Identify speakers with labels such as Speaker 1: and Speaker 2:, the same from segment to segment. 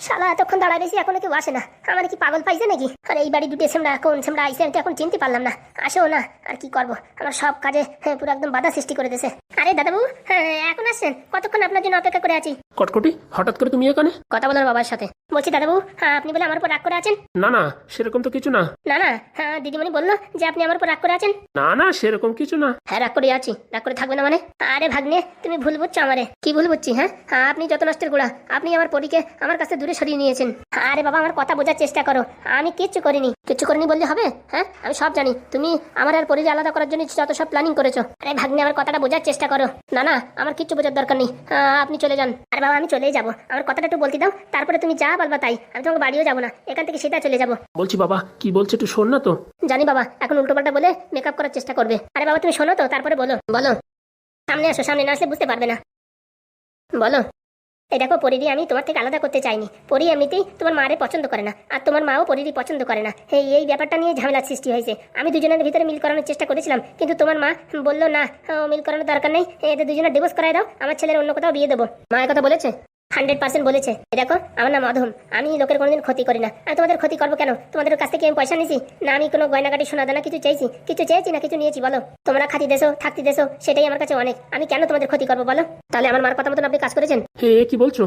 Speaker 1: শালা এতক্ষণ দাঁড়ায় রয়েছি এখনও কেউ আসে না। আমার কি পাগল পাইছে নাকি? আর এই বাড়ি দুটো সেমরা কোন সেমরা আইসে আমি তো এখন চিনতে পারলাম না। আসেও না আর কি করব? আমার সব কাজে হ্যাঁ, পুরো একদম বাধা সৃষ্টি করে দিয়েছে। আরে দাদাবু হ্যাঁ এখন আসছেন। কতক্ষণ আপনার জন্য অপেক্ষা করে আছি?
Speaker 2: কটকটি হঠাৎ করে তুমি এখানে?
Speaker 1: কথা বলার বাবার সাথে। বলছি দাদাবু হ্যাঁ আপনি বলে আমার উপর রাগ করে আছেন?
Speaker 2: না না সেরকম তো কিছু না।
Speaker 1: না না হ্যাঁ দিদিমণি বলল যে আপনি আমার উপর রাগ করে আছেন।
Speaker 2: না না সেরকম কিছু না।
Speaker 1: হ্যাঁ রাগ করে আছি। রাগ করে থাকবে না মানে? আরে ভাগ্নে তুমি ভুল বুঝছ আমারে। কি ভুল বুঝছি হ্যাঁ? হ্যাঁ, আপনি যত নষ্টের গোড়া আপনি আমার পরীকে আমার কাছে দূরে সরিয়ে নিয়েছেন। আরে বাবা আমার কথা বোঝার চেষ্টা করো। আমি কিচ্ছু করিনি। কিচ্ছু করিনি বললে হবে? হ্যাঁ আমি সব জানি। তুমি আমার আর পরিচয় আলাদা করার জন্য যত সব প্ল্যানিং করেছ। আরে ভাগ্নে আমার কথাটা বোঝার চেষ্টা করো। না না আমার কিচ্ছু বোঝার দরকার নেই। আপনি চলে যান। আরে বাবা আমি চলেই যাব। আমার কথাটা একটু বলতে দাও। তারপরে তুমি যা বলবা তাই। আমি তোমাকে বাড়িও যাব না। এখান থেকে সেটা চলে যাব।
Speaker 2: বলছি বাবা কি বলছে একটু শোন না তো।
Speaker 1: জানি বাবা এখন উল্টোপাল্টা বলে মেকআপ করার চেষ্টা করবে। আরে বাবা তুমি শোনো তো তারপরে বলো। বলো। সামনে আসো সামনে না আসলে বুঝতে পারবে না। বলো। এই দেখো পরিরি আমি তোমার থেকে আলাদা করতে চাইনি। পরি এমনিতেই তোমার মারে পছন্দ করে না, আর তোমার মাও পরিরি পছন্দ করে না। হে এই ব্যাপারটা নিয়ে ঝামেলার সৃষ্টি হয়েছে। আমি দুজনের ভিতরে মিল করানোর চেষ্টা করেছিলাম, কিন্তু তোমার মা বলল, না মিল করানোর দরকার নেই, এদের দুজনের ডিভোর্স করাই দাও, আমার ছেলের অন্য কোথাও বিয়ে দেবো। মা কথা বলেছে? হান্ড্রেড পার্সেন্ট বলেছে। দেখো আমার নাম অধম। আমি লোকের কোনোদিন ক্ষতি করি না। আমি তোমাদের ক্ষতি করব কেন? তোমাদের কাছ থেকে আমি পয়সা নিয়েছি। না আমি কোনো গয়নাগাটি সোনা দানা কিছু চাইছি। কিছু চেয়েছি না কিছু নিয়েছি বলো। তোমরা খাতি দেশো থাকতে দেশো সেটাই আমার কাছে অনেক। আমি কেন তোমাদের ক্ষতি করব বলো? তাহলে আমার মার কথা মতন আপনি কাজ করেছেন?
Speaker 2: হে কি বলছো?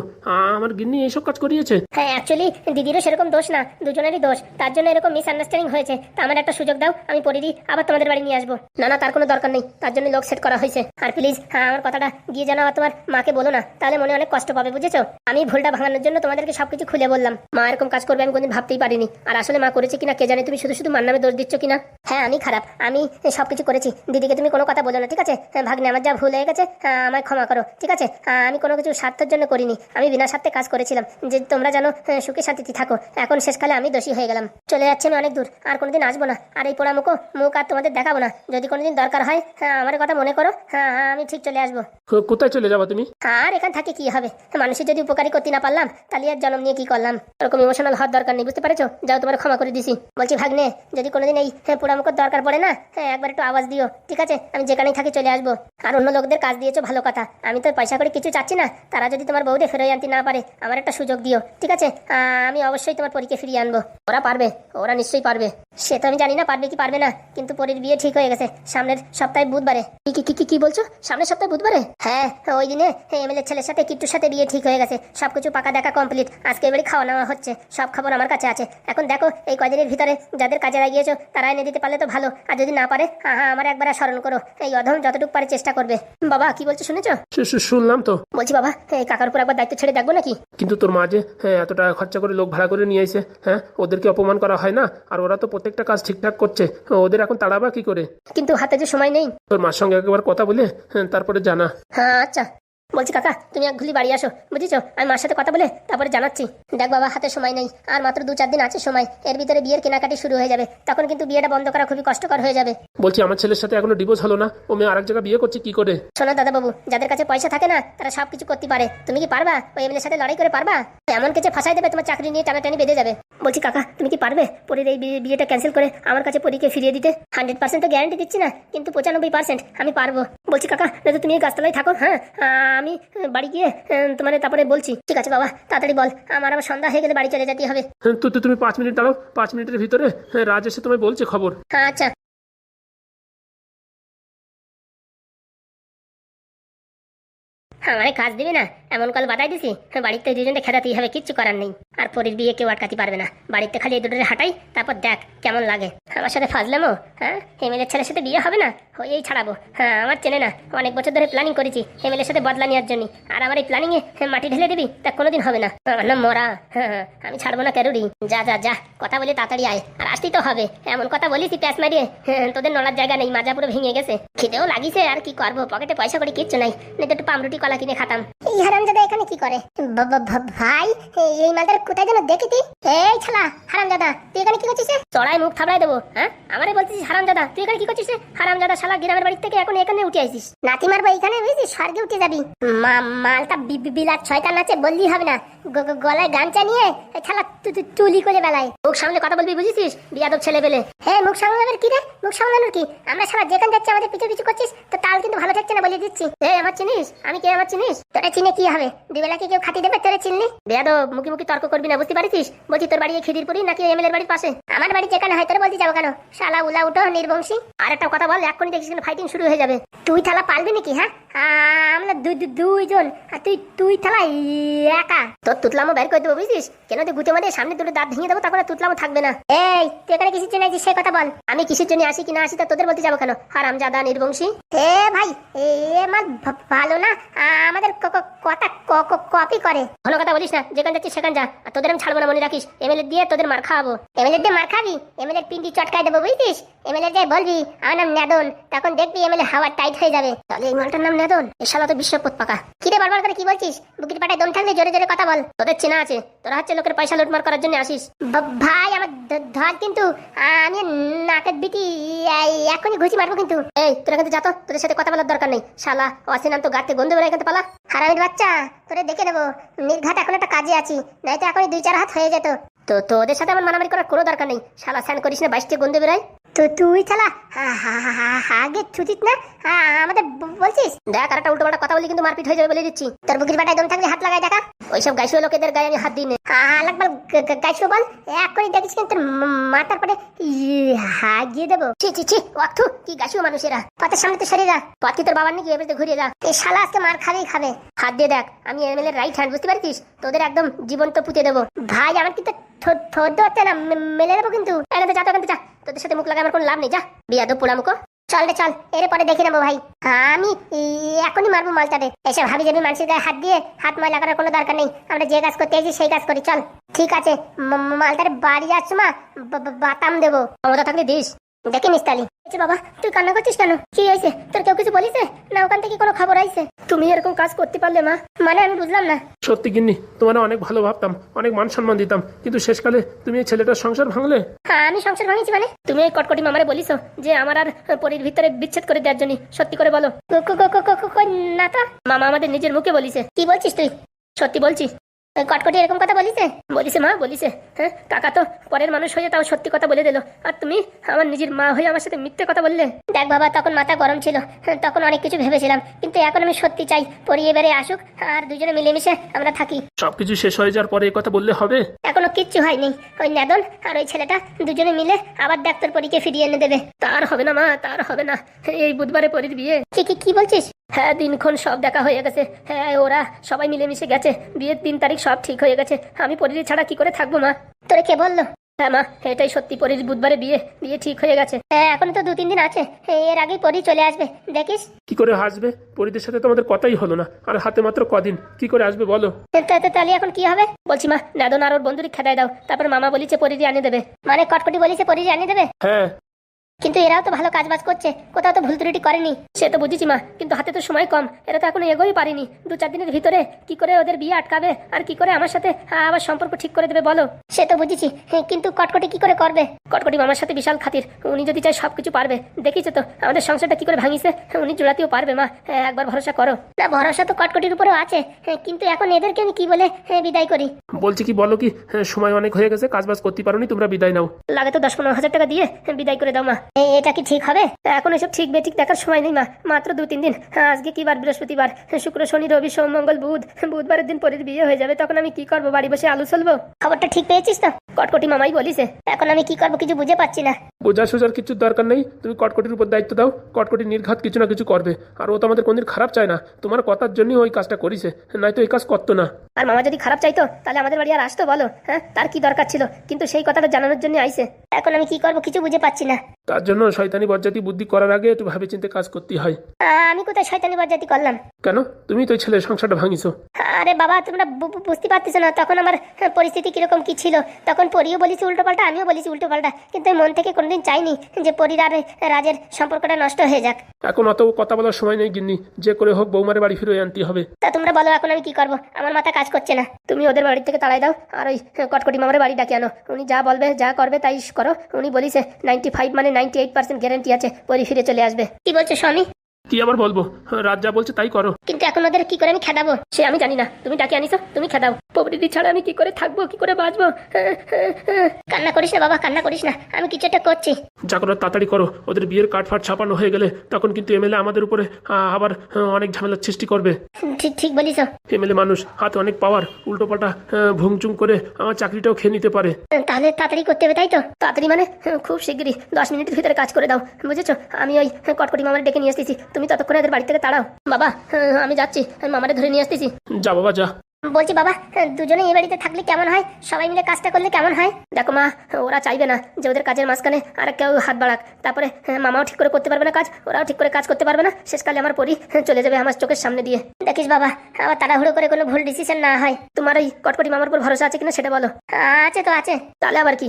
Speaker 2: আমার গিন্নি এইসব কাজ করিয়েছে।
Speaker 1: হ্যাঁ অ্যাকচুয়ালি দিদিরও সেরকম দোষ না। দুজনেরই দোষ। তার জন্য এরকম মিসআন্ডারস্ট্যান্ডিং হয়েছে। তা আমার একটা সুযোগ দাও আমি পরিদি আবার তোমাদের বাড়ি নিয়ে আসব। না না তার কোনো দরকার নেই। তার জন্য লোক সেট করা হয়েছে। আর প্লিজ হ্যাঁ আমার কথাটা গিয়ে জানাও আর তোমার মাকে বলো না। তাহলে মনে অনেক কষ্ট পাবে বুঝেছ? আমি ভুলটা ভাঙানোর জন্য তোমাদেরকে সবকিছু খুলে বললাম। মা এরকম কাজ করবে আমি কোনদিন ভাবতেই পারিনি। আর আসলে মা করেছে কিনা কে জানে তুমি শুধু শুধু মার নামে দোষ দিচ্ছ কিনা? হ্যাঁ আমি খারাপ। আমি সবকিছু করেছি। দিদিকে তুমি কোনো কথা বলো না ঠিক আছে? ভাগ্নে আমার যা ভুল হয়ে গেছে আমায় ক্ষমা করো ঠিক আছে? আমি কোনো কিছু স্বার্থের জন্য করিনি। আমি বিনা স্বার্থে কাজ করেছিলাম। যে তোমরা জানো সুখে শান্তিতে থাকো। এখন শেষকালে আমি দোষী হয়ে গেলাম। চলে যাচ্ছি আমি অনেক দূর। আর কোনোদিন আসব না। আর এই পোড়া মুখো মুখ আর তোমাদের দেখাবো না। যদি কোনোদিন দরকার হয় হ্যাঁ আমার কথা মনে করো। হ্যাঁ হ্যাঁ, আমি ঠিক চলে আসব।
Speaker 2: কোথায় চলে যাব তুমি?
Speaker 1: আর এখান থাকে কি হবে? মানুষের যদি উপকারী করতে না পারলাম তাহলে আর জন্ম নিয়ে কি করলাম? ওরকম ইমোশনাল হওয়ার দরকার নেই বুঝতে পারছ? যাও তোমার ক্ষমা করে দিছি। বলছি ভাগ্নে যদি কোনোদিন এই হ্যাঁ, পোড়ামুখোর দরকার পড়ে না হ্যাঁ একবার একটু আওয়াজ দিও ঠিক আছে? আমি যেখানেই থাকি চলে আসব। আর অন্য লোকদের কাজ দিয়েছ ভালো কথা। আমি তো পয়সা করে কিছু চাচ্ছি না। তারা যদি তোমার বউরে ফেরত আনতে না পারে আমার একটা সুযোগ দিও ঠিক আছে? আমি অবশ্যই তোমার পরীকে ফিরিয়ে আনব। ওরা পারবে ওরা নিশ্চয়ই পারবে। সে তো আমি জানি না পারবে কি পারবে না। কিন্তু পরীর বিয়ে ঠিক হয়ে গেছে। সামনের সপ্তাহে বুধবারে। কি কি কি কি বলছো? সামনের সপ্তাহে বুধবারে? হ্যাঁ ওই দিনে এমএলএ ছেলের সাথে কিট্টুর সাথে বিয়ে ঠিক হয়ে গেছে। সবকিছু পাকা দেখা কমপ্লিট আজকে এবারে খাওয়া নেওয়া হচ্ছে। সব খবর আমার কাছে আছে। এখন দেখো এই কদিনের ভিতরে যাদের কাজে লাগিয়েছো তারা এনে দিতে পারলে তো ভালো। আর যদি না পারে হ্যাঁ আমার একবার স্মরণ করো। এই অধম যতটুকু পারে চেষ্টা করবে। বাবা কি বলছো শুনেছো?
Speaker 2: শুনলাম তো।
Speaker 1: বলছি বাবা এই কাকার উপর একবার দায়িত্ব ছেড়ে দেখব নাকি?
Speaker 2: কিন্তু তোর মা যে হ্যাঁ, এত টাকা খরচা করে লোক ভাড়া করে নিয়ে আইছে হ্যাঁ ওদেরকে অপমান করা হয় না? আর ওরা তো প্রত্যেকটা কাজ ঠিকঠাক করছে ওদের এখন তাড়াবা কি করে?
Speaker 1: কিন্তু হাতে যে সময় নেই।
Speaker 2: তোর মার সঙ্গে একবার কথা বলে হ্যাঁ, তারপরে জানা।
Speaker 1: হ্যাঁ আচ্ছা। বলছি কাকা তুমি এক ঘুলি বাড়ি আসো বুঝেছ? আমি মার সাথে কথা বলে তারপরে জানাচ্ছি। দেখ বাবা হাতে সময় নেই। আর মাত্র দু চার দিন আছে সময়। এর ভিতরে বিয়ের কেনাকাটি শুরু হয়ে যাবে। তখন কিন্তু বিয়েটা বন্ধ করা খুবই কষ্টকর হয়ে যাবে।
Speaker 2: বলছি আমার ছেলের সাথে এখনও ডিভোর্স হলো না। ও মেয়ে আরেক জায়গায় বিয়ে করছে কি করে?
Speaker 1: শোনো দাদা বাবু যাদের কাছে পয়সা থাকে না তারা সব কিছু করতে পারে। তুমি কি পারবা? ওই এমএলএর সাথে লড়াই করে পারবা? এমন কিছু ফাঁসাই দেবে তোমার চাকরি নিয়ে টানাটানি বেঁধে যাবে। বলছি কাকা তুমি কি পারবে? পরীর এই বিয়েটা ক্যান্সেল করে আমার কাছে পরীকে ফিরিয়ে দিতে? হান্ড্রেড পার্সেন্ট তো গ্যারান্টি দিচ্ছি না কিন্তু পঁচানব্বই পার্সেন্ট আমি পারব। বলছি কাকা দাদা তুমি এই গাছতলায় থাকো হ্যাঁ? আমি বাড়ি গিয়ে তোমার তারপরে বলছি। ঠিক আছে বাবা তাড়াতাড়ি বল। আমার আবার সন্ধ্যা হয়ে গেলে বাড়ি চলে যেতে হবে।
Speaker 2: হ্যাঁ, তো তুমি পাঁচ মিনিট দাঁড়াও পাঁচ মিনিটের ভিতরে হ্যাঁ, রাজ এসে তোমায় বলছে খবর।
Speaker 1: হ্যাঁ আচ্ছা। আমারে কাজ দিবি না। এমন কল বাতাই দিছি বাড়িতে দুজনকে খেদাতেই হবে কিচ্ছু করার নেই। আর পরের বিয়ে কেউ আটকাতে পারবে না। বাড়িতে খালি এই দুটোরে হাঁটাই তারপর দেখ কেমন লাগে। আমার সাথে ফাজলামো হ্যাঁ এমএলএর ছেলের সাথে বিয়ে হবে না? হয়েই ছাড়াবো। হ্যাঁ আমার চেনে না। অনেক বছর ধরে প্ল্যানিং করেছি এমএলএর সাথে বদলা নেওয়ার জন্য আর আমার এই প্ল্যানিংয়ে মাটি ঢেলে দিবি? তা কোনোদিন হবে না। আমার নাম মরা। হ্যাঁ হ্যাঁ, আমি ছাড়বো না ক্যারুরি যা যা যা কথা বলে তাড়াতাড়ি আয়। আর আসতেই তো হবে। এমন কথা বলিস প্যাস মারিয়ে। হ্যাঁ, তোদের নলার জায়গা নেই মাজা পুরো ভেঙে গেছে। খেতেও লাগিছে আর কি করব? পকেটে পয়সা করে কিচ্ছু নাই। না একটু পামরুটি কলা কিনে খাতাম। এই হারামজাদা এখানে কি করে? ভাই, এই মালটার কোথায় যেন দেখেছি এই ছালা, হারামজাদা, তুই এখানে কি করছিস চড়াই মুখ থাবড়াই দেবো হ্যাঁ? আমারে বলছিস হারামজাদা, তুই এখানে কি করছিস হারামজাদা শালা গ্রামের বাড়ি থেকে এখন এখানে উঠে আসিস। নাতি মারবো এখানে বুঝছিস স্বর্গে উঠে যাবি। মালটা বিলাত ছয়টা নাচে বললি হবে না। গলায় গামছা নিয়ে ছালা তুলি করে বেলায়। মুখ সামনে কথা বলবি, বুঝেছিস? বিয়াদব ছেলে পেলে হ্যাঁ মুখ সামলানোর কি রে? মুখ সামলানোর কি? আমরা সারা যেখানে যাচ্ছি, আমাদের পিছু পিছু করছিস, তো তাল কিন্তু ভালো থাকছে না বলে দিচ্ছি। এ আমার চিনিস? আমি কে? আমার চিনিস? তোরা চিনে কি হবে? দুবেলা কি কেউ খাতি দেবে তোরা চিনলি? বিয়াদব মুখি মুখি তর্ক করবি না, বুঝতে পারিস বলছি তোর বাড়ি খিদিরপুরি নাকি এমএলএর বাড়ির পাশে? আমার বাড়ি যেখানে হয় তোর বলতে যাব কেন? শালা উলা উঠো, নির্বংশী। আর একটা কথা বল, এক্ষুনি দেখিস ফাইটিং শুরু হয়ে যাবে। তুই থালা পারবি নাকি হ্যাঁ? আমরা দুই দুই- দুইজন। আর তুই তুই থালা একা। তোর তুতলামো বের করে দেবো, বুঝছিস? কেন তুই গুতে মারে সামনে দুটো দাঁত ভেঙে দেবো, তখন তুতলামো থাকবে না। এই, তুই এখানে কিসের জন্য আছিস? সেই কথা বল। আমি কিসের জন্য আসি কি না আসি তা তোদের বলতে যাব কেন? হারাম জাদা নির্বংশী। এ ভাই, এ মাল ভালো না? আমাদের কথা কপি করে। ভালো কথা বলিস না যেখানে যাচ্ছিস সেখানে যা। আর তোদের আমি ছাড়বো না মনে রাখিস? এমএলএ দিয়ে তোদের মার খাওয়াবো। এমএলএ দিয়ে মার খাবি? এমএলএ পিন্ডি চটকায় দেবো বুঝছিস এমএলএ যাই বলবি আমার নাম নেদন। তখন দেখবি এমএলএ হাওয়া টাইট হয়ে যাবে। তাহলে এই মালটার নাম নেদন? এ শালা তো বিশ্বপত পাকা কি রে বারবার করে কি বলছিস? বুকির পাটায় দম থাকলে জোরে জোরে কথা বল। তোদের চেনা আছে। তোরা হচ্ছে লোকের পয়সা লুটমার করার জন্য আসিস। ভাই আমার ধর কিন্তু আমি নাকের বিটি এখনই ঘুষি মারবো কিন্তু। এই তোরা কিন্তু যাতো তোদের সাথে কথা বলার দরকার নেই। শালা অসিনাম তো গাতে গন্ধ কিন্তু। পালা। হারামির বাচ্চা, তোরে দেখে দেবো নির্ঘাত এখন একটা কাজে আছি, নয়তো এখনই দুই চার হাত হয়ে যেত। তো তোদের সাথে আমার মারামারি করার কোনো দরকার নেই। শালা স্যান করিস না বাইশটি গন্ধে বেরোয়। তো তুই শালা আগে ছুটিস না? আমাদের বলছিস? দেখ, আর একটা উল্টো কথা বলি কিন্তু মারপিট হয়ে যাবে বলে দিচ্ছি। তোর বুকির বাটায় দম থাকলে হাত লাগাই দেখা। ওইসব গাইশুয়া লোকেদের গায়ে আমি হাত দিই না। আলাকবার গাইশুয়া বল এক করে দেখিস কিন্তু মাথার পরে হাগিয়ে দেবো। ছি ছি ছি অর্থ কি গাইশুয়া মানুষেরা। পথের সামনে তো সরে যা। পথ তোর বাবার নাকি এবারে ঘুরিয়ে যা। এই শালা আজকে মার খাবেই খাবে। হাত দিয়ে দেখ, আমি এমএলএ রাইট হ্যান্ড বুঝতে পারছিস? তোদের একদম জীবন তো পুঁতে দেবো। ভাই, আমার কিন্তু থোদ্দ হচ্ছে না। মেলে দেবো কিন্তু। এখান যা তো এখান যা। তোদের সাথে মুখ লাগায় আমার কোনো লাভ নেই, যা। বিয়া দো পোড়ামুখো। চল রে, চল। এর পরে দেখে নেব ভাই। আমি এখনই মারবো মালটাতে। এসব ভাবি যাবি মানুষের গায়ে হাত দিয়ে হাত ময়লা করার কোনো দরকার নেই। আমরা যে কাজ করতে সেই কাজ করি, চল। ঠিক আছে মালটারে বাড়ি যাচ্ছ মা বাতাম দেবো। ক্ষমতা থাকলে দিস। দেখে নিস তালি আচ্ছা বাবা তুই কান্না করছিস কেন? কি হয়েছে? তোর কেউ কিছু বলিছে? না ওখান থেকে কোনো খবর আইছে? তুমি এরকম কাজ করতে পারলে মা। মানে আমি বুঝলাম না।
Speaker 2: সত্যি গিন্নি তোমার অনেক ভালো ভাবতাম অনেক মান সম্মান দিতাম কিন্তু শেষকালে তুমি এই ছেলেটার সংসার ভাঙলে?
Speaker 1: হ্যাঁ আমি সংসার ভাঙিছি মানে। তুমি এই কটকটি মামারে বলিস যে আমার আর পরির ভিতরে বিচ্ছেদ করে দেওয়ার জন্য সত্যি করে বলো। কো- কো- কো- কো- কো- কো- কই না তো। মামা আমাদের নিজের মুখে বলিছে। কি বলছিস তুই? সত্যি বলছি। কটকটি এরকম কথা বলিছে? বলিছে মা বলিছে। হ্যাঁ কাকা তো পরের মানুষ হয়ে তাও সত্যি কথা বলে দিল। আর তুমি আমার নিজের মা হয়ে আমার সাথে মিথ্যে কথা বললে? দেখ বাবা তখন মাথা গরম ছিল। হ্যাঁ, তখন অনেক কিছু ভেবেছিলাম। কিন্তু এখন আমি সত্যি চাই পরি এবারে আসুক আর দুজনে মিলেমিশে আমরা থাকি।
Speaker 2: সবকিছু শেষ হয়ে যাওয়ার পরে এই কথা বললে হবে?
Speaker 1: এখনও কিচ্ছু হয়নি। ওই নেদন আর ওই ছেলেটা দুজনে মিলে আবার ডাক্তার পরীকে ফিরিয়ে এনে দেবে।
Speaker 2: তার হবে না মা তার হবে না। এই বুধবারে পরির বিয়ে।
Speaker 1: কি কি কি বলছিস?
Speaker 2: হ্যাঁ দিনক্ষণ সব দেখা হয়ে গেছে। হ্যাঁ ওরা সবাই মিলেমিশে গেছে। বিয়ের তিন তারিখ সব ঠিক হয়ে গেছে। আমি পরির ছাড়া কি করে থাকব মা?
Speaker 1: তোরে কে বলল?
Speaker 2: হ্যাঁ মা এটাই সত্যি পরির বুধবারে বিয়ে বিয়ে ঠিক হয়ে গেছে।
Speaker 1: হ্যাঁ এখনও তো দু তিন দিন আছে। এর আগেই পরি চলে আসবে। দেখিস?
Speaker 2: কি করে আসবে পরিদের সাথে তোমাদের কথাই হলো না। আর হাতে মাত্র কদিন। কি করে আসবে বলো?
Speaker 1: তা- তা- তাহলে এখন কি হবে?
Speaker 2: বলছি মা নাদন আর ওর বন্ধুরি খেদায় দাও। তারপর মামা বলিছে পরিদি আনে দেবে।
Speaker 1: মানে কটকটি বলিছে পরি আনিয়ে দেবে?
Speaker 2: হ্যাঁ।
Speaker 1: কিন্তু এরাও তো ভালো কাজ বাজ করছে। কোথাও তো ভুল ত্রুটি করেনি।
Speaker 2: সে তো বুঝেছি মা কিন্তু হাতে তো সময় কম। এরা তো এখনও এগোই পারিনি। দু চার দিনের ভিতরে কি করে ওদের বিয়ে আটকাবে? আর কি করে আমার সাথে আবার সম্পর্ক ঠিক করে দেবে বলো?
Speaker 1: সে তো বুঝেছি হ্যাঁ, কিন্তু কটকটি কি করে করবে?
Speaker 2: কটকটি মামার সাথে বিশাল খাতির। উনি যদি চায় সবকিছু পারবে। দেখিছো তো আমাদের সংসারটা কি করে ভাঙিছে উনি জোড়াতেও পারবে মা। হ্যাঁ, একবার ভরসা করো।
Speaker 1: না ভরসা তো কটকটির উপরেও আছে। হ্যাঁ, কিন্তু এখন এদেরকে আমি কি বলে বিদায় করি?
Speaker 2: বলছি কি বলো কি সময় অনেক হয়ে গেছে কাজ বাজ করতে পারোনি তোমরা বিদায় নাও। লাগে তো দশ পনেরো হাজার টাকা দিয়ে বিদায় করে দাও মা।
Speaker 1: এটা কি ঠিক হবে?
Speaker 2: এখন এসব ঠিক বেঠিক দেখার সময় নেই মা। মাত্র দু তিন দিন। হ্যাঁ, আজকে কি বার বৃহস্পতিবার? শুক্র শনি রবি সোম মঙ্গল বুধ। বুধবারের দিন পরের বিয়ে হয়ে যাবে তখন আমি কি করব? বাড়ি বসে আলু চলবো
Speaker 1: খবরটা ঠিক পেয়েছিস তো?
Speaker 2: কটকটি মামাই বলিছে।
Speaker 1: এখন আমি কি করব কিছু বুঝে পাচ্ছি না।
Speaker 2: বোঝা সোজার কিছু দরকার নেই। তুমি কটকটির উপর দায়িত্ব দাও। কটকটি নির্ঘাত কিছু না কিছু করবে। আর ও তো আমাদের কোনদিন খারাপ চায় না। তোমার কথার জন্যই ওই কাজটা করিছে। নয়তো এই কাজ করতো না। আর মামা যদি খারাপ চাইতো তাহলে আমাদের বাড়ি আর আসতো বলো। হ্যাঁ তার কি দরকার ছিল? কিন্তু সেই কথাটা জানানোর জন্য আইছে।
Speaker 1: এখন আমি কি করব কিছু বুঝে পাচ্ছি না।
Speaker 2: তার জন্য শয়তানি বজ্জাতি বুদ্ধি করার আগে একটু ভাবে চিন্তে কাজ করতে হয়।
Speaker 1: আমি কোথায় শয়তানি বাজাতি করলাম?
Speaker 2: কেন? তুমি তো ছেলের সংসারটা ভাঙিছো।
Speaker 1: আরে বাবা তোমরা বুঝতে পারতেছো না তখন আমার হ্যাঁ, পরিস্থিতি কীরকম কি ছিল? তখন পরিও বলেছি উল্টো পাল্টা আমিও বলেছি উল্টো পাল্টা কিন্তু মন থেকে কোনোদিন চাইনি যে পরির আর রাজের সম্পর্কটা নষ্ট হয়ে যাক।
Speaker 2: এখন অত কথা বলার সময় নেই গিন্নি যে করে হোক বৌমারে বাড়ি ফিরে আনতে হবে।
Speaker 1: তা তোমরা বলো এখন আমি কি করব? আমার মাথা কাজ করছে না।
Speaker 2: তুমি ওদের বাড়ি থেকে তাড়াই দাও আর ওই কটকটি মামার বাড়ি ডাকে আনো। উনি যা বলবে যা করবে তাই করো। উনি বলিছে নাইনটি ফাইভ মানে নাইনটি এইট পার্সেন্ট গ্যারান্টি আছে পরি ফিরে চলে আসবে।
Speaker 1: কি বলছো স্বামী?
Speaker 2: কি আবার বলব? রাত যা বলছে তাই করো।
Speaker 1: কিন্তু এখন ওদের কি করে আমি খেদাবো?
Speaker 2: সে আমি জানি না। তুমি ডাকে আনিছো তুমি খেদাও। প্রবৃত্তি ছাড়া আমি কি করে থাকব? কি করে বাঁচবো?
Speaker 1: কান্না করিস না বাবা কান্না করিস না। আমি কিছু একটা করছি।
Speaker 2: যা করো তাড়াতাড়ি করো। ওদের বিয়ের কার্ড ফাট ছাপানো হয়ে গেলে তখন কিন্তু এমএলএ আমাদের উপরে আহ, আবার আহ, অনেক ঝামেলার সৃষ্টি করবে।
Speaker 1: ঠিক ঠিক বলিস।
Speaker 2: এমএলএ মানুষ হাতে অনেক পাওয়ার। উল্টো পাল্টা ভুংচুং করে আমার চাকরিটাও খেয়ে নিতে পারে।
Speaker 1: তাহলে তাড়াতাড়ি করতে হবে তাই তো? তাড়াতাড়ি মানে? খুব শিগগিরই। দশ মিনিটের ভিতরে কাজ করে দাও। বুঝেছ? আমি ওই কটকটি মামার ডেকে নিয়ে আসতেছি। তুমি ততক্ষণে এদের বাড়ি থেকে তাড়াও। বাবা হ্যাঁ, আমি যাচ্ছি। আমি মামারে ধরে নিয়ে আসতেছি।
Speaker 2: যা বাবা যা।
Speaker 1: বলছি বাবা হ্যাঁ, দুজনে এই বাড়িতে থাকলে কেমন হয়? সবাই মিলে কাজটা করলে কেমন হয়? দেখো মা ওরা চাইবে না যে ওদের কাজের মাঝখানে আর কেউ হাত বাড়াক। তারপরে হ্যাঁ, মামাও ঠিক করে করতে পারবে না কাজ ওরাও ঠিক করে কাজ করতে পারবে না। শেষকালে আমার পরি হ্যাঁ, চলে যাবে আমার চোখের সামনে দিয়ে। দেখিস বাবা আবার তাড়াহুড়ো করে কোনো ভুল ডিসিশন না হয়। তোমার ওই কটকটি মামার উপর ভরসা আছে কিনা সেটা বলো। আছে তো আছে। তাহলে আবার কি?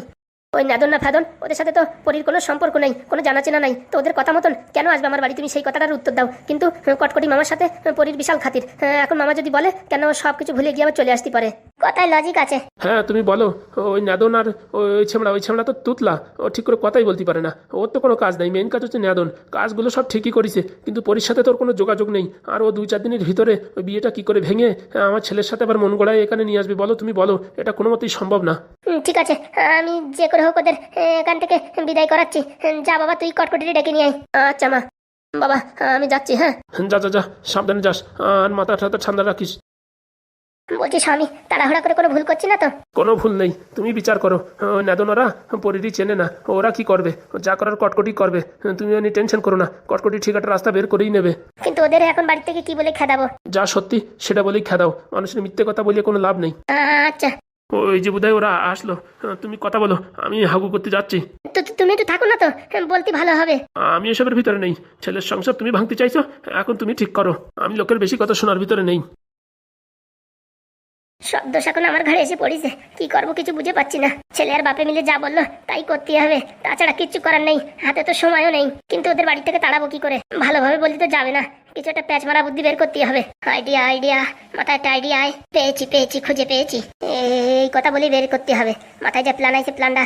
Speaker 1: ওই নাদন না ফাদন ওদের সাথে তো পরির কোনো সম্পর্ক নেই কোনো জানা চেনা নাই। তো ওদের কথা মতন কেন আসবে আমার বাড়ি? তুমি সেই কথাটার উত্তর দাও। কিন্তু কটকটি মামার সাথে পরীর বিশাল খাতির। আহ, এখন মামা যদি বলে কেন সব কিছু ভুলে গিয়ে আবার চলে আসতে পারে? কথায় লজিক আছে।
Speaker 2: হ্যাঁ তুমি বলো ওই নাদন আর ওই ছেমড়া ওই ছেমড়া তো তুতলা ও ঠিক করে কথাই বলতে পারে না। ওর তো কোনো কাজ নেই মেন কাজ হচ্ছে নাদন কাজগুলো সব ঠিকই করেছে কিন্তু পরির সাথে তোর কোনো যোগাযোগ নেই। আর ও দুই চার দিনের ভিতরে ওই বিয়েটা কি করে ভেঙে আমার ছেলের সাথে আবার মন গড়ায় এখানে নিয়ে আসবে বলো তুমি বলো এটা কোনো মতেই সম্ভব না।
Speaker 1: ঠিক আছে আমি যে করে হোক ওদের এখান থেকে বিদায় করাচ্ছি। যা বাবা তুই কটকটি ডেকে নিয়ে আয়। আচ্ছা মা বাবা আমি যাচ্ছি হ্যাঁ।
Speaker 2: যা যা যা সাবধানে যাস আর মাথা ঠাতা ঠান্ডা রাখিস।
Speaker 1: বলছি স্বামী তাড়াহুড়া করে কোনো ভুল করছি না তো?
Speaker 2: কোনো ভুল নেই তুমি বিচার করো। নেদনারা পরিরই চেনে না ওরা কি করবে? যা করার কটকটি করবে। তুমি এমনি টেনশন করো না কটকটি ঠিক একটা রাস্তা বের করেই নেবে।
Speaker 1: কিন্তু ওদের এখন বাড়ি থেকে কি বলে খেদাবো?
Speaker 2: যা সত্যি সেটা বলেই খেদাও। মানুষের মিথ্যে কথা বলিয়ে কোনো লাভ নেই।
Speaker 1: আচ্ছা।
Speaker 2: ওই যে বোধহয় ওরা আসলো। তুমি কথা বলো আমি হাগু করতে যাচ্ছি।
Speaker 1: তুমি একটু থাকো না তো? বলতে ভালো হবে।
Speaker 2: আমি এসবের ভিতরে নেই। ছেলের সংসার তুমি ভাঙতে চাইছো? এখন তুমি ঠিক করো। আমি লোকের বেশি কথা শোনার ভিতরে নেই।
Speaker 1: সব দোষ আমার ঘরে এসে পড়িছে। কি করব কিছু বুঝে পাচ্ছি না। ছেলে আর বাপে মিলে যা বলল, তাই করতে হবে। তাছাড়া কিচ্ছু করার নেই। হাতে তো সময়ও নেই। কিন্তু ওদের বাড়ি থেকে তাড়াবো কি করে? ভালোভাবে বলতে তো যাবে না। কিছু একটা প্যাচ মারা বুদ্ধি বের করতে হবে। Idea idea. মাথায় একটা আইডিয়া পেয়েছি পেয়েছি, খুঁজে পেয়েছি। এই কথা বলেই বের করতে হবে। মাথায় যে প্ল্যান আছে প্ল্যানটা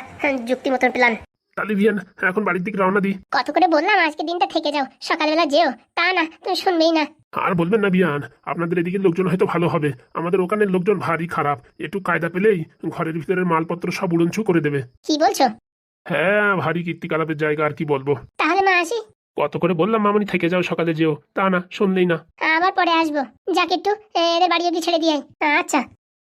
Speaker 1: যুক্তি মতন প্ল্যান
Speaker 2: তাহলে বিয়ান এখন বাড়ির দিকে রওনা দিই।
Speaker 1: কত করে বললাম আজকে দিনটা থেকে যাও। সকালবেলা যেও। তা না তুমি শুনবেই না।
Speaker 2: আর বলবেন না বিয়ান আপনাদের এদিকে লোকজন হয়তো ভালো হবে। আমাদের ওখানের লোকজন ভারী খারাপ। একটু কায়দা পেলেই ঘরের ভিতরের মালপত্র সব উড়নছু করে দেবে।
Speaker 1: কি বলছো?
Speaker 2: হ্যাঁ ভারী কীর্তি কালাপের জায়গা আর কি বলব।
Speaker 1: তাহলে মা আসি?
Speaker 2: কত করে বললাম মামনি থেকে যাও সকালে যেও। তা না শুনলেই না।
Speaker 1: আবার পরে আসব। যাকে একটু এদের বাড়ি অব্দি ছেড়ে দিয়ে আচ্ছা।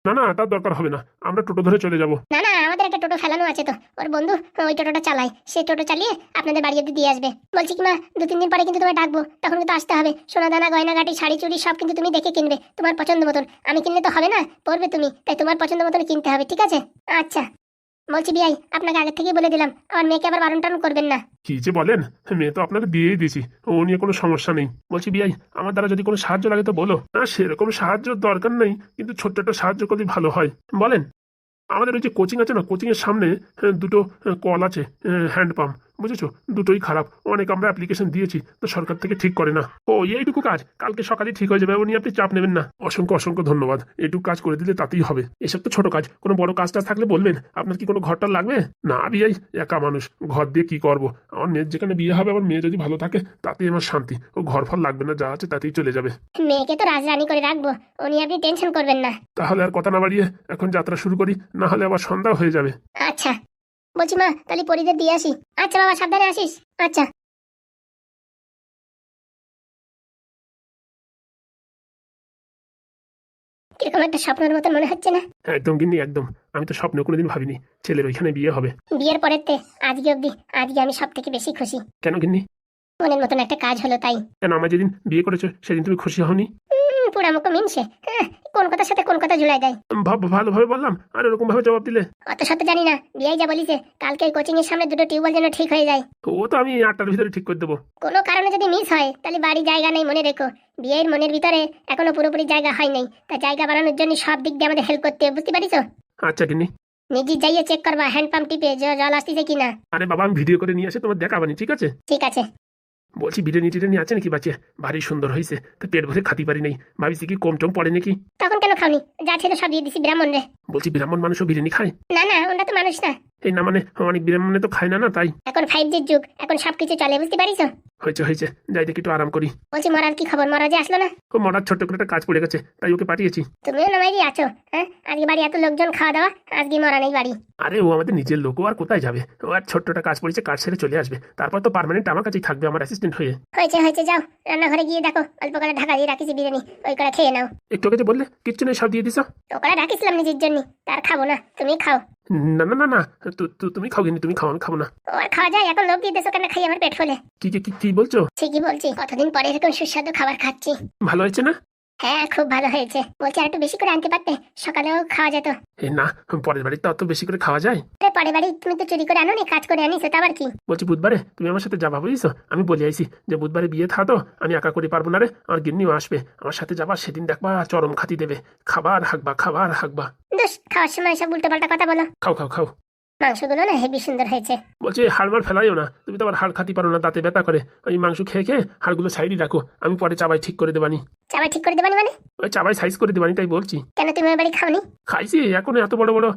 Speaker 2: না না, তার দরকার হবে না। আমরা টোটো ধরে চলে যাব।
Speaker 1: না না, আমাদের একটা টোটো ফেলানো আছে তো। ওর বন্ধু, ওই টোটোটা চালায়। সে টোটো চালিয়ে আপনাদের বাড়ি অব্দি দিয়ে আসবে। বলছি কি মা দু তিন দিন পরে কিন্তু তোমায় ডাকবো। তখন কিন্তু আসতে হবে। সোনা দানা গয়নাগাটি, শাড়ি চুড়ি সব কিন্তু তুমি দেখে কিনবে। তোমার পছন্দ মতন। আমি কিনলে তো হবে না পড়বে তুমি। তাই তোমার পছন্দ মতন কিনতে হবে, ঠিক আছে? আচ্ছা। বলছি বিয়াই, আপনাকে আগে থেকেই বলে দিলাম, আমার মেয়েকে আবার বারণ টারণ করবেন না।
Speaker 2: কি যে বলেন, মেয়ে তো আপনাকে দিয়েই দিয়েছি, ও নিয়ে কোনো সমস্যা নেই। বলছি বিয়াই, আমার দ্বারা যদি কোনো সাহায্য লাগে তো বলো। না, সেরকম সাহায্য দরকার নেই, কিন্তু ছোট্ট একটা সাহায্য করলে ভালো হয়। বলেন, আমাদের ওই যে কোচিং আছে না কোচিংয়ের সামনে দুটো কল আছে হ্যান্ড পাম্প বুঝেছ? দুটোই খারাপ। অনেক আমরা অ্যাপ্লিকেশন দিয়েছি তো সরকার থেকে ঠিক করে না। ও এইটুকু কাজ। কালকে সকালে ঠিক হয়ে যাবে ও নিয়ে আপনি চাপ নেবেন না। অসংখ্য অসংখ্য ধন্যবাদ। এইটুকু কাজ করে দিলে তাতেই হবে। এসব তো ছোট কাজ। কোনো বড় কাজটা থাকলে বলবেন আপনার কি কোনো ঘরটা লাগবে? না বিয়াই একা মানুষ। ঘর দিয়ে কি করব? আমার মেয়ের যেখানে বিয়ে হবে আমার মেয়ে যদি ভালো থাকে তাতেই আমার শান্তি। ও ঘর ফল লাগবে না যা আছে তাতেই চলে যাবে।
Speaker 1: মেয়েকে তো রাজরানি করে রাখব। ও নিয়ে আপনি টেনশন করবেন না।
Speaker 2: তাহলে আর কথা না বাড়িয়ে এখন যাত্রা শুরু করি না হলে আবার সন্ধ্যা হয়ে যাবে।
Speaker 1: আচ্ছা। বলছি মা তাহলে পরিদের দিয়ে আসি। আচ্ছা বাবা সাবধানে আসিস। আচ্ছা। কীরকম একটা স্বপ্নের মতন মনে হচ্ছে না?
Speaker 2: একদম কিন্তু একদম। আমি তো স্বপ্নে কোনোদিন ভাবিনি ছেলের ওইখানে বিয়ে হবে।
Speaker 1: বিয়ের পরের তে আজকে আজকে আমি সব থেকে বেশি খুশি।
Speaker 2: কেন গিন্নি?
Speaker 1: মনের মতন একটা কাজ হলো তাই।
Speaker 2: কেন আমার যেদিন বিয়ে করেছ সেদিন তুমি খুশি হওনি?
Speaker 1: উম, পোড়ামুখো মিনছে। হ্যাঁ, কোন কথার সাথে কোন কথা জুড়াই দেয়?
Speaker 2: ভাব- ভালোভাবে বললাম আর এরকম ভাবে জবাব দিলে?
Speaker 1: অত সত্য জানি না বিয়াই যা বলিছে কালকে কোচিং এর সামনে দুটো টিউবওয়েল যেন ঠিক হয়ে যায়।
Speaker 2: ও তো আমি আটটার ভিতরে ঠিক করে দেবো।
Speaker 1: কোনো কারণে যদি মিস হয় তাহলে বাড়ি জায়গা নেই মনে রেখো। বিয়ের মনের ভিতরে এখনও পুরোপুরি জায়গা হয় নাই। তা জায়গা বানানোর জন্য সব দিক দিয়ে আমাদের হেল্প করতে হবে বুঝতে পারিছো
Speaker 2: আচ্ছা গিন্নি।
Speaker 1: নিজে যাইয়ে চেক করবা হ্যান্ড পাম্প টিপে জল আসতেছে কিনা।
Speaker 2: আরে বাবা আমি ভিডিও করে নিয়ে আসে তোমার দেখাবানি ঠিক আছে?
Speaker 1: ঠিক আছে।
Speaker 2: বলছি বিরিয়ানি টিরিয়ানি আছে নাকি বাচ্চা? ভারী সুন্দর হয়েছে, তো পেট ভরে খাতি পারি নাই। ভাবিছি কি কম টম পড়ে নাকি?
Speaker 1: তখন খাওনি। যা ছিল সব দিয়ে দিছি ব্রাহ্মণ রে।
Speaker 2: বলছি ব্রাহ্মণ মানুষও বিরিয়ানি খায়?
Speaker 1: না না ওটা তো মানুষ না।
Speaker 2: এই না মানে অনেক ব্রাহ্মণে তো খায় না না তাই?
Speaker 1: এখন ফাইভ জির যুগ এখন সবকিছু চলে বুঝতে পারিস?
Speaker 2: হয়েছে হয়েছে। যাই দেখি একটু আরাম করি।
Speaker 1: বলছি মরার কি খবর? মরা যে আসলো না?
Speaker 2: ও মরার ছোট্ট করে একটা কাজ পড়ে গেছে তাই ওকে পাঠিয়েছি।
Speaker 1: তুমিও নামাই আছো হ্যাঁ? আজকে বাড়ি এত লোকজন খাওয়া দাওয়া আজকে মরা নেই বাড়ি।
Speaker 2: আরে ও আমাদের নিজের লোক ও আর কোথায় যাবে? ও আর ছোট্টটা কাজ পড়েছে কাজ সেরে চলে আসবে। তারপর তো পার্মানেন্ট আমার কাছেই থাকবে আমার অ্যাসিস্ট্যান্ট হয়ে।
Speaker 1: হয়েছে হয়েছে যাও। রান্নাঘরে গিয়ে দেখো অল্প করে ঢাকা দিয়ে রাখিছি বিরিয়ানি ওই করে খেয়ে নাও।
Speaker 2: একটু আগে বললে কিচ্ছু নেই সব দিয়ে দিছো?
Speaker 1: ওখানে রাখিছিলাম নিজের জন্য তার খাব না তুমি খাও।
Speaker 2: না না না না তুমি খাও কিন্তু তুমি খাও আমি খাব না।
Speaker 1: ও আর খাওয়া যায় এখন লোক দিয়ে দেশো কেন খাই আমার পেট ফলে।
Speaker 2: কি কি কি- কি বলছো?
Speaker 1: ঠিকই বলছি কতদিন পরে এরকম সুস্বাদু খাবার খাচ্ছি।
Speaker 2: ভালো হয়েছে না?
Speaker 1: হ্যাঁ খুব ভালো হয়েছে। বলছি আর একটু বেশি করে আনতে পারতে? সকালেও খাওয়া যেত।
Speaker 2: এ না পরের বাড়িতে অত বেশি করে খাওয়া যায়?
Speaker 1: আরে পরে বাড়ি তুমি তো চুরি করে আনো নি কাজ করে আনিস ওটা আবার কি?
Speaker 2: বলছি বুধবারে তুমি আমার সাথে যাবা বুঝিস আমি বলে আইছি যে বুধবারে বিয়ে থা তো আমি একা করে পারব না রে আমার গিন্নিও আসবে। আমার সাথে যাবা সেদিন দেখবা চরম খাতি দেবে। খাবার হাঁকবা খাবার হাঁকবা।
Speaker 1: দোষ খাওয়ার সময় সব উল্টো পাল্টা কথা বলো।
Speaker 2: খাও খাও খাও।
Speaker 1: মাংসগুলো না হেভি সুন্দর হয়েছে।
Speaker 2: বলছি হাড়মার ফেলাইও না। তুমি তো আবার হাড় খাতি পারো না দাঁতে ব্যথা করে। ওই মাংস খেয়ে খেয়ে হাড়গুলো সাইডই রাখো। আমি পরে চাবাই ঠিক করে দেবানি।
Speaker 1: চাবা ঠিক করে দেবানি মানে?
Speaker 2: ওই চাবাই সাইজ করে দেবানি তাই বলছি।
Speaker 1: কেন তুমি আমার বাড়ি খাওনি?
Speaker 2: খাইছি এখন এত বড় বড়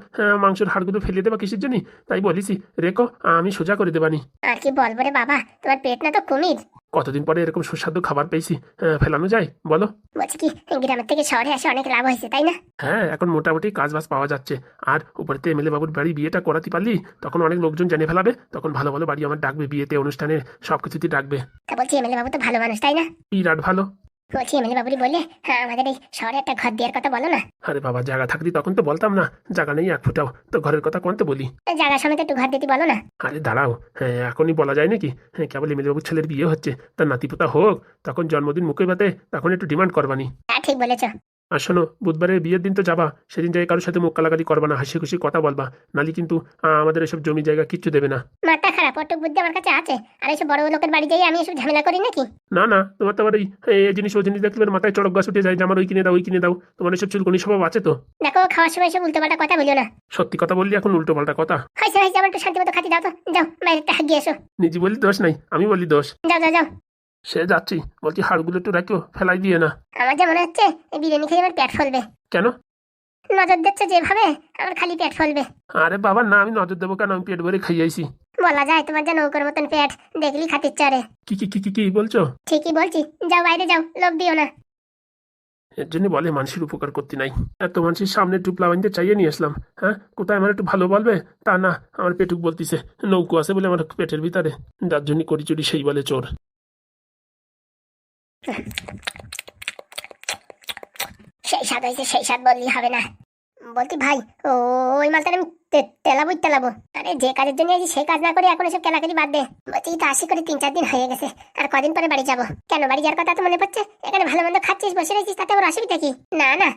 Speaker 2: মাংসের হাড়গুলো ফেলে দেবা কিসের জন্য? তাই বলিছি রেখো আমি সোজা করে দেবানি।
Speaker 1: আর কি বলব রে বাবা তোমার পেট না তো কুমির।
Speaker 2: কতদিন পরে এরকম সুস্বাদু খাবার পেয়েছি ফেলানো যায়? বলো।
Speaker 1: বলছি কি গ্রামের থেকে শহরে আসে অনেক লাভ হয়েছে তাই না?
Speaker 2: হ্যাঁ এখন মোটামুটি কাজ বাজ পাওয়া যাচ্ছে। আর উপরে উপরেতে এমএলএ বাবুর বাড়ি বিয়েটা করাতে পারলি তখন অনেক লোকজন জেনে ফেলাবে তখন ভালো ভালো বাড়ি আমার ডাকবে বিয়েতে অনুষ্ঠানে সবকিছুতে ডাকবে।
Speaker 1: তা বলছি এমএলএ বাবু তো ভালো মানুষ তাই না?
Speaker 2: বিরাট ভালো।
Speaker 1: বলছি এমএলএ বাবুরি বললে হ্যাঁ আমাদের এই শহরে একটা ঘর দেওয়ার কথা বলো না?
Speaker 2: আরে বাবা জায়গা থাকতি তখন তো বলতাম না জায়গা নেই এক ফুটাও তো ঘরের কথা কোন তো বলি?
Speaker 1: জায়গা সমেত একটু ঘর দিতে বলো না।
Speaker 2: আরে দাঁড়াও হ্যাঁ এখনই বলা যায় নাকি? হ্যাঁ কেবল এমএলএ বাবুর ছেলের বিয়ে হচ্ছে তার নাতিপোতা হোক তখন জন্মদিন মুখে পাতে তখন একটু ডিমান্ড করবানি।
Speaker 1: হ্যাঁ ঠিক বলেছ।
Speaker 2: আর শোনো বুধবারে বিয়ের দিন তো যাবা সেদিন যাই কারোর সাথে মুখ কালাকালি করবা না হাসি খুশি কথা বলবা নালি কিন্তু আমাদের এসব জমি জায়গা কিচ্ছু দেবে না।
Speaker 1: মাথা খারাপ অটুক বুদ্ধি আমার কাছে আছে। আর এইসব বড় লোকের বাড়ি যাই আমি এসব ঝামেলা করি নাকি?
Speaker 2: না না তোমার তো আবার এই এই জিনিস ওই জিনিস দেখলে তোমার মাথায় চড়ক গাছ উঠে যায় যে আমার ওই কিনে দাও ওই কিনে দাও তোমার এসব চুলকনি স্বভাব আছে তো?
Speaker 1: দেখো খাওয়ার সময় এসব উল্টো পাল্টা কথা বলিও না।
Speaker 2: সত্যি কথা বললি এখন উল্টো পাল্টা কথা।
Speaker 1: হয়েছে হয়েছে আমার একটু শান্তি মতো খাতি দাও তো। যাও বাইরেটা গিয়ে এসো।
Speaker 2: নিজে বলি দোষ নাই আমি বলি দোষ।
Speaker 1: যাও যাও যাও।
Speaker 2: সে যাচ্ছি। বলছি হাড়গুলো একটু রাখো ফেলাই দিয়ে না।
Speaker 1: আমার যা মনে হচ্ছে এই বিরিয়ানি খেয়ে আমার পেট ফলবে।
Speaker 2: কেন?
Speaker 1: নজর দিচ্ছে যেভাবে আমার খালি পেট ফলবে।
Speaker 2: আরে বাবা না আমি নজর দেবো কেন? আমি পেট ভরে খাইয়াইছি
Speaker 1: বলা যায় তোমার যা নৌকর মতন পেট দেখলি খাতির চারে
Speaker 2: কি কি কি কি কি বলছো?
Speaker 1: ঠিকই বলছি যাও বাইরে যাও লোভ দিও না।
Speaker 2: এর জন্য বলে মানুষের উপকার করতে নাই। এত মানুষের সামনে টুপলা বাঁধতে চাইয়ে নিয়ে আসলাম হ্যাঁ? কোথায় আমার একটু ভালো বলবে? তা না আমার পেটুক বলতিছে নৌকো আছে বলে আমার পেটের ভিতরে। যার জন্য করি চুরি সেই বলে চোর।
Speaker 1: সেই স্বাদ হয়েছে সেই স্বাদ বললি হবে না। বলতি ভাই ওই মালটা আমি তে- তেলাবোই তেলাবো। আরে যে কাজের জন্য আছি সেই কাজ না করে এখন এসব বাদ দে। বলছি তো করে তিন চার দিন হয়ে গেছে। আর কদিন পরে বাড়ি যাব। কেন বাড়ি যাওয়ার কথা তো মনে পড়ছে? এখানে ভালো মন্দ খাচ্ছিস বসে রয়েছিস তাতে ওর অসুবিধা কি? না না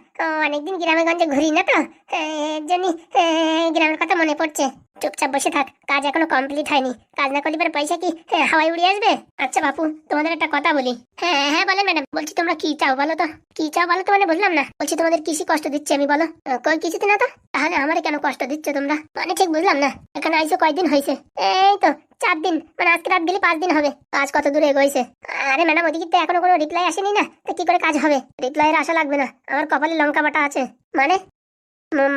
Speaker 1: অনেকদিন গ্রামে গঞ্জে ঘুরি না তো। এর গ্রামের কথা মনে পড়ছে। চুপচাপ বসে থাক কাজ এখনও কমপ্লিট হয়নি। কাজ না করলে পরে পয়সা কি এ, হাওয়ায় উড়ে আসবে? আচ্ছা বাপু তোমাদের একটা কথা বলি। হ্যাঁ হ্যাঁ বলেন ম্যাডাম। বলছি তোমরা কি চাও বলো তো? কি চাও বলো তো মানে বললাম না। বলছি তোমাদের কিসি কষ্ট দিচ্ছে আমি বলো। কই কিছুতে না তো? তাহলে আমারে কেন কষ্ট দিচ্ছে তোমরা? মানে ঠিক বুঝলাম না। এখানে আইসো কয়দিন হয়েছে এই তো, চার দিন। মানে আজকে রাত গেলে পাঁচ দিন হবে। কাজ কত দূরে এগোইছে? আরে ম্যাডাম, ওদিকে তো এখনও কোনো রিপ্লাই আসেনি না। তো কি করে কাজ হবে? রিপ্লাইয়ের আশা লাগবে না। আমার কপালে লঙ্কা বাটা আছে। মানে?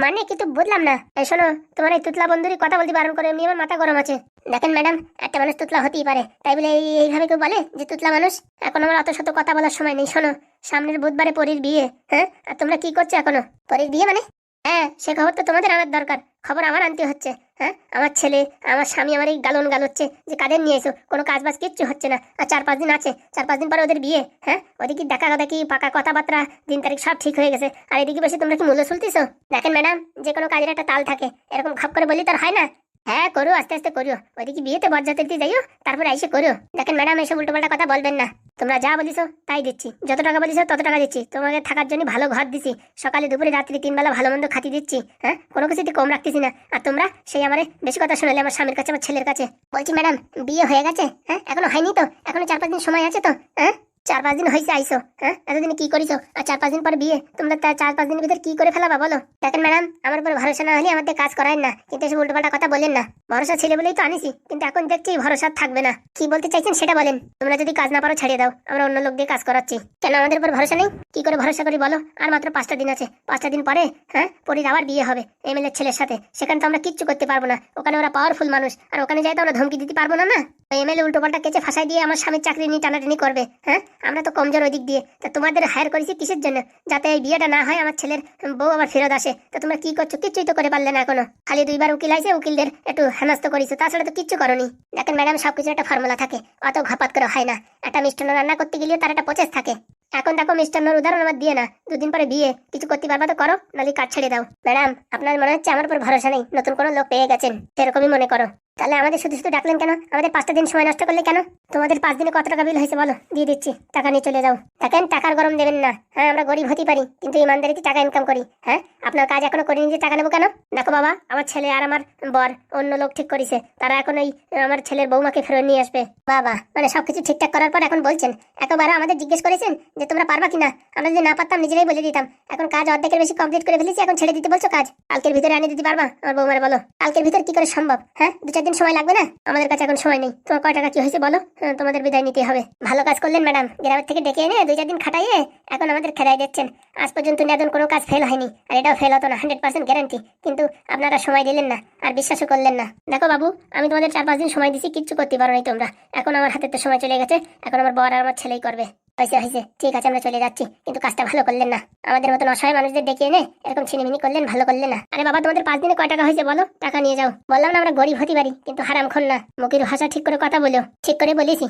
Speaker 1: মানে কিন্তু বুঝলাম না। এই শোনো, তোমার এই তুতলা বন্ধুরই কথা বলতে বারণ করে এমনি আমার মাথা গরম আছে। দেখেন ম্যাডাম, একটা মানুষ তুতলা হতেই পারে। তাই বলে এই, এইভাবে কেউ বলে যে তুতলা মানুষ? এখন আমার অত শত কথা বলার সময় নেই। শোনো, সামনের বুধবারে পরীর বিয়ে হ্যাঁ? আর তোমরা কি করছ এখনও? পরীর বিয়ে মানে? হ্যাঁ সে খবর তো তোমাদের আনার দরকার। খবর আমার আনতে হচ্ছে হ্যাঁ? আমার ছেলে, আমার স্বামী আমার এই গালন গালোচ্ছে যে কাদের নিয়ে এসো, কোনো কাজ বাজ কিচ্ছু হচ্ছে না। আর চার পাঁচ দিন আছে, চার পাঁচ দিন পরে ওদের বিয়ে হ্যাঁ? ওদিকে দেখা দেখি পাকা কথাবার্তা, দিন তারিখ সব ঠিক হয়ে গেছে। আর এদিকে বসে তোমরা কি মূল্য শুনতেছো দেখেন ম্যাডাম, যে কোনো কাজের একটা তাল থাকে, এরকম খাপ করে বলি তার হয় না। হ্যাঁ করো, আস্তে আস্তে করো। ওইদিকে বিয়েতে বরযাত্রীতে যাইও, তারপর আইসে করো। দেখেন ম্যাডাম এসব উল্টোপাল্টা কথা বলবেন না। তোমরা যা বলিছো তাই দিচ্ছি। যত টাকা বলিছো তত টাকা দিচ্ছি। তোমাকে থাকার জন্য ভালো ঘর দিচ্ছি সকালে, দুপুরে রাত্রি তিন বেলা ভালো মন্দ খাতি দিচ্ছি। হ্যাঁ কোনো কিছুতে কম রাখতেছি না। আর তোমরা সেই আমার বেশি কথা শোনালে আমার স্বামীর কাছে, আমার ছেলের কাছে। বলছি ম্যাডাম, বিয়ে হয়ে গেছে? হ্যাঁ এখনও হয়নি তো? এখনও চার পাঁচ দিন সময় আছে তো? হ্যাঁ? চার পাঁচ দিন হয়েছে আইসো হ্যাঁ? এতদিন কি করিছো? আর চার পাঁচ দিন পর বিয়ে, তোমরা তার চার পাঁচ দিনের ভিতরে কি করে ফেলাবা, বলো? দেখেন ম্যাডাম, আমার উপর ভরসা না হলে আমাদের কাজ করায় না। কিন্তু এসব উল্টোপাল্টা কথা বলেন না। ভরসা ছিল বলেই তো আনিছি, কিন্তু এখন দেখছি ভরসা থাকবে না। কি বলতে চাইছেন সেটা বলেন। তোমরা যদি কাজ না পারো ছাড়িয়ে দাও। আমরা অন্য লোক দিয়ে কাজ করাচ্ছি। কেন আমাদের উপর ভরসা নেই? কি করে ভরসা করি, বলো? আর মাত্র পাঁচটা দিন আছে। পাঁচটা দিন পরে হ্যাঁ? পরির আবার বিয়ে হবে এম এমএলএ ছেলের সাথে। সেখানে তো আমরা কিচ্ছু করতে পারব না। ওখানে ওরা পাওয়ারফুল মানুষ। আর ওখানে যাই তো আমরা ধমকি দিতে পারব না না? এমএলএ উল্টো পাল্টা কেচে ফাঁসাই দিয়ে আমার স্বামীর চাকরি নিয়ে টানাটানি করবে হ্যাঁ? আমরা তো কমজোর ওই দিক দিয়ে। তা তোমাদের হায়ার করেছি কিসের জন্য? যাতে এই বিয়েটা না হয়, আমার ছেলের বউ আবার ফেরত আসে। তা তোমরা কি করছ? কিচ্ছুই তো করে পারলে না এখনও। খালি দুইবার উকিল আইছে, উকিলদের একটু হেনস্ত করেছ। তাছাড়া তো কিচ্ছু করনি। দেখেন ম্যাডাম সবকিছু একটা ফর্মুলা থাকে। অত ঘাপাত করে হয় না। একটা মিষ্টান্ন রান্না করতে গেলেও তার একটা প্রচেস থাকে। এখন দেখো, মিষ্টান্নর উদাহরণ আমার দিয়ে না। দুদিন পরে বিয়ে। কিছু করতে পারবা তো করো, নাহলে কাজ ছেড়ে দাও। ম্যাডাম, আপনার মনে হচ্ছে আমার উপর ভরসা নেই। নতুন কোনো লোক পেয়ে গেছেন। সেরকমই মনে করো। তাহলে আমাদের শুধু শুধু ডাকলেন কেন? আমাদের পাঁচটা দিন সময় নষ্ট করলে কেন? তোমাদের পাঁচ দিনে কত টাকা বিল হয়েছে বলো? দিয়ে দিচ্ছি। টাকা নিয়ে চলে যাও। দেখেন, টাকার গরম দেবেন না। হ্যাঁ আমরা গরিব হতে পারি, কিন্তু ইমানদারিতে টাকা ইনকাম করি। হ্যাঁ আপনার কাজ এখনও করিনি যে টাকা নেব কেন? দেখো বাবা, আমার ছেলে আর আমার বর, অন্য লোক ঠিক করেছে। তারা এখন ওই আমার ছেলের বৌমাকে ফেরত নিয়ে আসবে। বাবা মানে সবকিছু ঠিকঠাক করার পর এখন বলছেন, একবার আমাদের জিজ্ঞেস করেছেন যে তোমরা পারবা কিনা? আমরা যদি না পারতাম, নিজেরাই বলে দিতাম। এখন কাজ অর্ধেকের বেশি কমপ্লিট করে ফেলেছি, এখন ছেড়ে দিতে বলছো কাজ? কালকের ভিতরে আনিয়ে দিতে পারবা? আমার বৌমারে বলো। কালকের ভিতরে কি করে সম্ভব? হ্যাঁ দু চার দিন সময় লাগবে না? আমাদের কাছে এখন সময় নেই। তোমার কয় টাকা কি হয়েছে বলো? হ্যাঁ, তোমাদের বিদায় নিতে হবে। ভালো কাজ করলেন ম্যাডাম। গ্রামের থেকে ডেকে এনে দুই চার দিন খাটাইয়ে এখন আমাদের খেদাই দিচ্ছেন। আজ পর্যন্ত নেদন কোনো কাজ ফেল হয়নি। আর এটাও ফেল হতো না হান্ড্রেড পার্সেন্ট গ্যারান্টি কিন্তু আপনারা সময় দিলেন না আর বিশ্বাসও করলেন না। দেখো বাবু আমি তোমাদের চার পাঁচ দিন সময় দিছি কিচ্ছু করতে পারো নাই তোমরা। এখন আমার হাতে তো সময় চলে গেছে। এখন আমার বর আর আমার ছেলেই করবে। হয়েছে হয়েছে। ঠিক আছে আমরা চলে যাচ্ছি। কিন্তু কাজটা ভালো করলেন না। আমাদের মতন অসহায় মানুষদের ডেকে এনে এরকম ছিনিমিনি করলেন ভালো করলেন না। আরে বাবা তোমাদের পাঁচ দিনে কয় টাকা হয়েছে বলো? টাকা নিয়ে যাও। বললাম না আমরা গরিব হতে পারি কিন্তু হারাম খন না। মুখের ভাষা ঠিক করে কথা বলো। ঠিক করে বলেছি।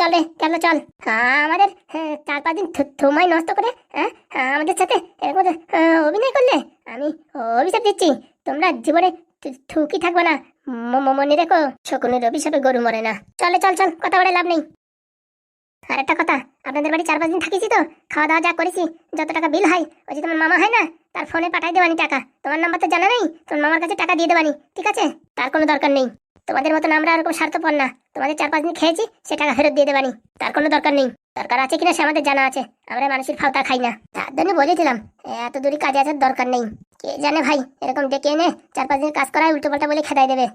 Speaker 1: চল রে কেন চল? হ্যাঁ আমাদের হ্যাঁ, চার পাঁচ দিন থুমাই নষ্ট করে হ্যাঁ হ্যাঁ, আমাদের সাথে এরকম অভিনয় করলে? আমি অভিশাপ দিচ্ছি। তোমরা জীবনে থুকি থাকবে না। মনে রেখো শকুনের অভিশাপে গরু মরে না। চলে চল চল কথা বলে লাভ নেই। আর একটা কথা, আপনাদের বাড়ি চার পাঁচ দিন থাকিছি তো খাওয়া দাওয়া যা করেছি, যত টাকা বিল হয়, ওই যে তোমার মামা হয় না, তার ফোনে পাঠাই দেবানি টাকা। তোমার নাম্বার তো জানা নেই, তোমার মামার কাছে টাকা দিয়ে দেবানি ঠিক আছে? তার কোনো দরকার নেই। তোমাদের মতন আমরা এরকম স্বার্থপর না। তোমাদের চার পাঁচ দিন খেয়েছি, সে টাকা ফেরত দিয়ে দেবানি তার কোনো দরকার নেই। দরকার আছে কিনা সে আমাদের জানা আছে, আমরা মানুষের ফাওতা খাই না। তার জন্য বলেছিলাম, এত দূরই কাজে আসার দরকার নেই। কে জানে ভাই, এরকম ডেকে এনে চার পাঁচ দিন কাজ করায় উল্টো পাল্টা বলে খেদাই দেবে।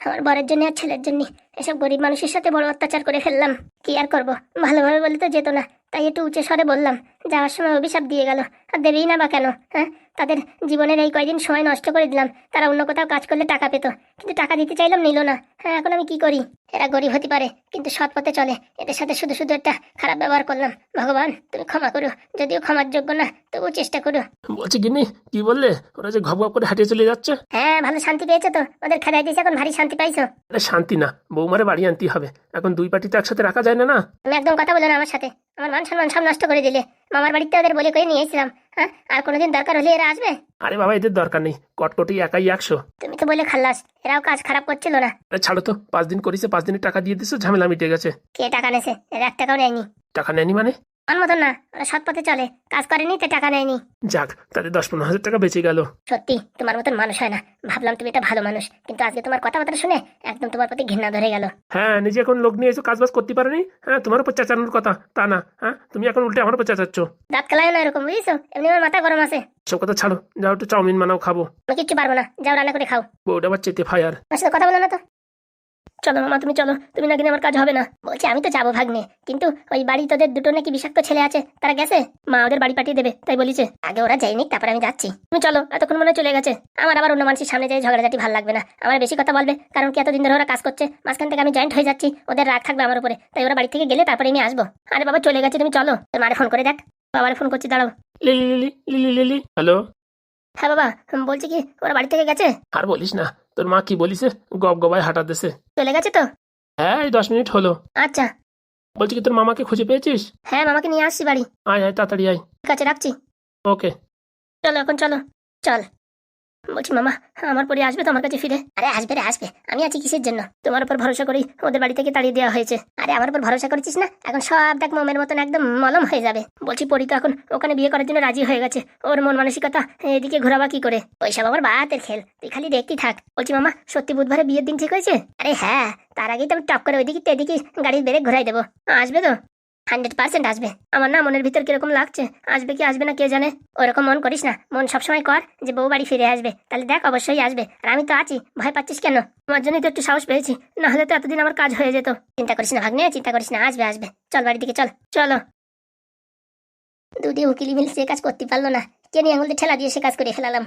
Speaker 1: আমার বরের জন্য আর ছেলের জন্য এসব গরিব মানুষের সাথে বড় অত্যাচার করে ফেললাম। কি আর করব? ভালোভাবে বলে তো যেত না। তাই একটু উঁচে স্বরে বললাম যাওয়ার সময় অভিশাপ দিয়ে গেল। আর দেবেই না বা কেন হ্যাঁ? তাদের জীবনের এই কয়দিন সময় নষ্ট করে দিলাম। তারা অন্য কোথাও কাজ করলে টাকা পেত কিন্তু টাকা দিতে চাইলাম নিল না। হ্যাঁ এখন আমি কি করি? এরা গরিব হতে পারে কিন্তু সৎ পথে চলে। এদের সাথে শুধু শুধু একটা খারাপ ব্যবহার করলাম। ভগবান তুমি ক্ষমা করো। যদিও ক্ষমার যোগ্য না তবুও চেষ্টা করো।
Speaker 2: বলছি গিন্নি কি বললে? ওরা যে ঘপ ঘপ করে হাঁটিয়ে চলে যাচ্ছে।
Speaker 1: হ্যাঁ ভালো শান্তি পেয়েছ তো। ওদের খেদাই দিয়েছে এখন ভারী শান্তি পাইছো।
Speaker 2: শান্তি না বৌমারে বাড়ি আনতে হবে। এখন দুই পার্টি তো একসাথে রাখা যায় না না?
Speaker 1: তুমি একদম কথা বলো না আমার সাথে। আমার মান সম্মান সব নষ্ট করে দিলে। মামার বাড়িতে ওদের বলে করে নিয়ে এসেছিলাম হ্যাঁ? আর কোনোদিন দরকার হলে এরা আসবে?
Speaker 2: আরে বাবা এদের দরকার নেই। কটকটি একাই একশো।
Speaker 1: তুমি তো বলে খাল্লাস এরাও কাজ খারাপ করছিল না।
Speaker 2: আরে ছাড়ো তো পাঁচ দিন করিছে পাঁচ দিনের টাকা দিয়ে দিছো ঝামেলা মিটে গেছে।
Speaker 1: কে টাকা নেছে? এরা এক টাকাও নেয়নি।
Speaker 2: টাকা নেয়নি মানে?
Speaker 1: আমার মতন না ওরা সৎ পথে চলে কাজ করেনি তো টাকা নেয়নি।
Speaker 2: যাক তাদের দশ পনেরো হাজার টাকা বেঁচে গেল।
Speaker 1: সত্যি তোমার মতন মানুষ হয় না। ভাবলাম তুমি একটা ভালো মানুষ কিন্তু আজকে তোমার কথাবার্তা শুনে একদম তোমার প্রতি ঘৃণা ধরে গেল।
Speaker 2: হ্যাঁ নিজে এখন লোক নিয়ে এসে কাজ বাজ করতে পারেনি? হ্যাঁ তোমার উপর চেঁচানোর কথা তা না হ্যাঁ? তুমি এখন উল্টে আমার উপর চেঁচাচ্ছ।
Speaker 1: দাঁত খেলায় না এরকম বুঝিস এমনি আমার মাথা গরম আছে।
Speaker 2: সব কথা ছাড়ো যাও একটু চাউমিন বানাও খাব।
Speaker 1: আমি কিচ্ছু পারব না যাও রান্না করে খাও।
Speaker 2: বউটা আবার চেতে ফায়ার।
Speaker 1: আমার সাথে কথা বলো না তো। চলো মামা তুমি চলো। তুমি না কিনে আমার কাজ হবে না। বলছি আমি তো যাব ভাগ্নে। কিন্তু ওই বাড়ি তোদের দুটো নাকি বিষাক্ত ছেলে আছে তারা গেছে? মা ওদের বাড়ি পাঠিয়ে দেবে তাই বলিছে। আগে ওরা যায়নি তারপরে আমি যাচ্ছি। তুমি চলো এতক্ষণ মনে চলে গেছে। আমার আবার অন্য মানুষের সামনে যাই ঝগড়াঝাটি ভালো লাগবে না। আমার বেশি কথা বলবে কারণ কি এতদিন ধরে ওরা কাজ করছে। মাঝখান থেকে আমি জয়েন্ট হয়ে যাচ্ছি ওদের রাগ থাকবে আমার উপরে। তাই ওরা বাড়ি থেকে গেলে তারপরে আমি আসব। আরে বাবা চলে গেছে তুমি চলো। মারে ফোন করে দেখ। বাবারে ফোন করছি দাঁড়াও।
Speaker 2: হ্যালো?
Speaker 1: হ্যাঁ বাবা বলছি কি ওরা বাড়ি থেকে গেছে?
Speaker 2: আর বলিস না। তোর মা কি বলিছে? গপ গবায় হাঁটা দেশে।
Speaker 1: চলে গেছে তো?
Speaker 2: হ্যাঁ এই দশ মিনিট হলো।
Speaker 1: আচ্ছা।
Speaker 2: বলছি কি তোর মামাকে খুঁজে পেয়েছিস?
Speaker 1: হ্যাঁ মামাকে নিয়ে আসছি বাড়ি।
Speaker 2: আয় আয় তাড়াতাড়ি আয়।
Speaker 1: ঠিক আছে রাখছি।
Speaker 2: ওকে।
Speaker 1: চলো এখন চলো। চল। বলছি, মামা আমার পরি আসবে তো আমার কাছে ফিরে? আরে, আসবে রে, আসবে। আমি আছি কিসের জন্য? তোমার উপর ভরসা করি, ওদের বাড়ি থেকে তাড়িয়ে দেওয়া হয়েছে। আরে, আমার উপর ভরসা করেছিস না? এখন সব দেখ, মোমের মতন একদম মলম হয়ে যাবে। বলছি, পরি তো এখন ওখানে বিয়ে করার জন্য রাজি হয়ে গেছে। ওর মন মানসিকতা, এদিকে ঘোরাবা কি করে? ওইসব আমার বাতের খেল। তুই খালি দেখতেই থাক। বলছি, মামা, সত্যি বুধবারে বিয়ের দিন ঠিক হয়েছে? আরে হ্যাঁ তার আগেই তো আমি টপ করে ওইদিকে এদিকে গাড়ির বেড়ে ঘুরাই দেবো। আসবে তো? হান্ড্রেড পার্সেন্ট আসবে। আমার না মনের ভিতর কীরকম লাগছে? আসবে কি আসবে না কে জানে? ওরকম মন করিস না। মন সবসময় কর যে বউ বাড়ি ফিরে আসবে। তাহলে দেখ অবশ্যই আসবে। আর আমি তো আছি। ভয় পাচ্ছিস কেন? আমার জন্যই তো একটু সাহস পেয়েছি। না হলে তো এতদিন আমার কাজ হয়ে যেত। চিন্তা করিস না ভাগ্নে, চিন্তা করিস না। আসবে আসবে। চল বাড়ি দিকে চল। চলো। দুটি উকিলি মিলে সে কাজ করতে পারল না। কে নিয়ে আঙুল দিয়ে ঠেলা দিয়ে সে কাজ করে ফেলালাম।